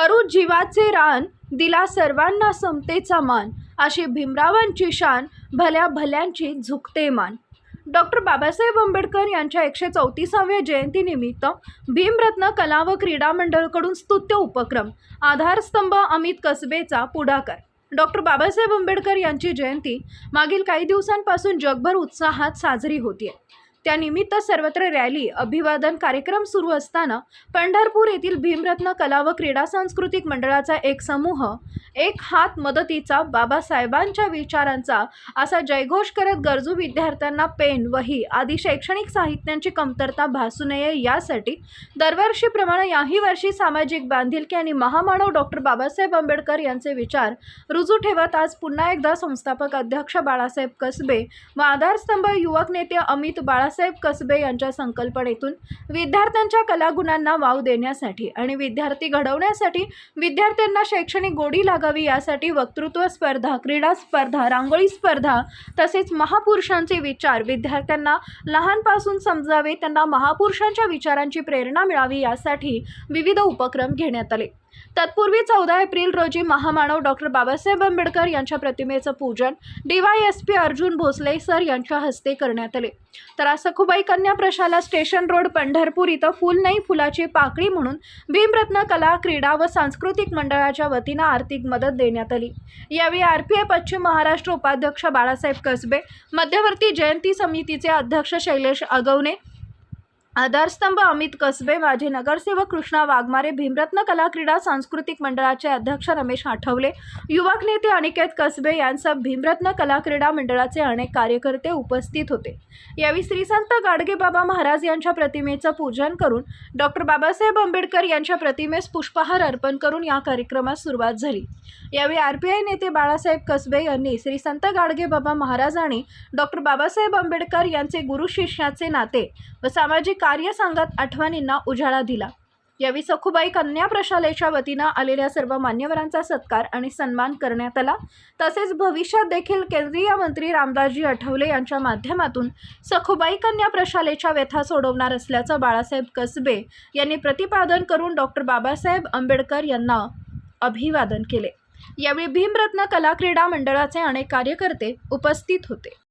करू जीवाचे रान दिला सर्वांना समतेचा मान अशी भीमरावांची शान भल्या भल्यांची झुकते मान. डॉक्टर बाबासाहेब आंबेडकर यांच्या एकशे चौतीसाव्या जयंतीनिमित्त भीमरत्न कला व क्रीडा मंडळकडून स्तुत्य उपक्रम आधारस्तंभ अमित कसबेचा पुढाकार. डॉक्टर बाबासाहेब आंबेडकर यांची जयंती मागील काही दिवसांपासून जगभर उत्साहात साजरी होती त्यानिमित्त सर्वत्र रॅली अभिवादन कार्यक्रम सुरू असताना पंढरपूर येथील भीमरत्न कला व क्रीडा सांस्कृतिक मंडळाचा एक समूह एक हात मदतीचा बाबासाहेबांच्या विचारांचा असा जयघोष करत गरजू विद्यार्थ्यांना पेन वही आदी शैक्षणिक साहित्यांची कमतरता भासू नये यासाठी दरवर्षीप्रमाणे याही वर्षी सामाजिक बांधिलकी आणि महामानव डॉक्टर बाबासाहेब आंबेडकर यांचे विचार रुजू ठेवत आज पुन्हा एकदा संस्थापक अध्यक्ष बाळासाहेब कसबे व आधारस्तंभ युवक नेते अमित बाळासाहेब कसबे यांच्या संकल्पनेतून विद्यार्थ्यांच्या कलागुणांना वाव देण्यासाठी आणि विद्यार्थी घडवण्यासाठी विद्यार्थ्यांना शैक्षणिक गोडी लागावी यासाठी वक्तृत्व स्पर्धा क्रीडा स्पर्धा रांगोळी स्पर्धा तसेच महापुरुषांचे विचार विद्यार्थ्यांना लहानपासून समजावे त्यांना महापुरुषांच्या विचारांची प्रेरणा मिळावी यासाठी विविध उपक्रम घेण्यात आले. तत्पूर्वी चौदा एप्रिल रोजी महामानव डॉक्टर बाबासाहेब आंबेडकर यांच्या प्रतिमेचं पूजन डीवायएसपी अर्जुन भोसले सर यांच्या हस्ते करण्यात आले. तर आज सखुबाई कन्या प्रशाला स्टेशन रोड पंढरपूर इथं फुल नाही फुलाची पाकळी म्हणून भीमरत्न कला क्रीडा व सांस्कृतिक मंडळाच्या वतीनं आर्थिक मदत देण्यात आली. यावेळी आर पी आय पश्चिम महाराष्ट्र उपाध्यक्ष बाळासाहेब कसबे मध्यवर्ती जयंती समितीचे अध्यक्ष शैलेश अगवणे आधारस्तंभ अमित कसबे माजी नगरसेवक कृष्णा वाघमारे भीमरत्न कला क्रीडा सांस्कृतिक मंडळाचे अध्यक्ष रमेश आठवले युवक नेते अनिकेत कसबे यांसह भीमरत्न कला क्रीडा मंडळाचे अनेक कार्यकर्ते उपस्थित होते. यावेळी श्रीसंत गाडगेबाबा गाडगे बाबा महाराज यांच्या प्रतिमेचं पूजन करून डॉक्टर बाबासाहेब आंबेडकर यांच्या प्रतिमेस पुष्पहार अर्पण करून या कार्यक्रमास सुरुवात झाली. यावेळी आर पी आय नेते बाळासाहेब कसबे यांनी श्री संत गाडगे बाबा महाराज आणि डॉक्टर बाबासाहेब आंबेडकर यांचे गुरु शिष्याचे नाते व सामाजिक कार्यसंघात आठवणींना उजाळा दिला. यावेळी सखुबाई कन्या प्रशालेच्या वतीनं आलेल्या सर्व मान्यवरांचा सत्कार आणि सन्मान करण्यात आला. तसेच भविष्यात देखील केंद्रीय मंत्री रामदासजी आठवले यांच्या माध्यमातून सखुबाई कन्या प्रशालेच्या व्यथा सोडवणार असल्याचं बाळासाहेब कसबे यांनी प्रतिपादन करून डॉक्टर बाबासाहेब आंबेडकर यांना अभिवादन केले. यावेळी भीमरत्न कला क्रीडा मंडळाचे अनेक कार्यकर्ते उपस्थित होते.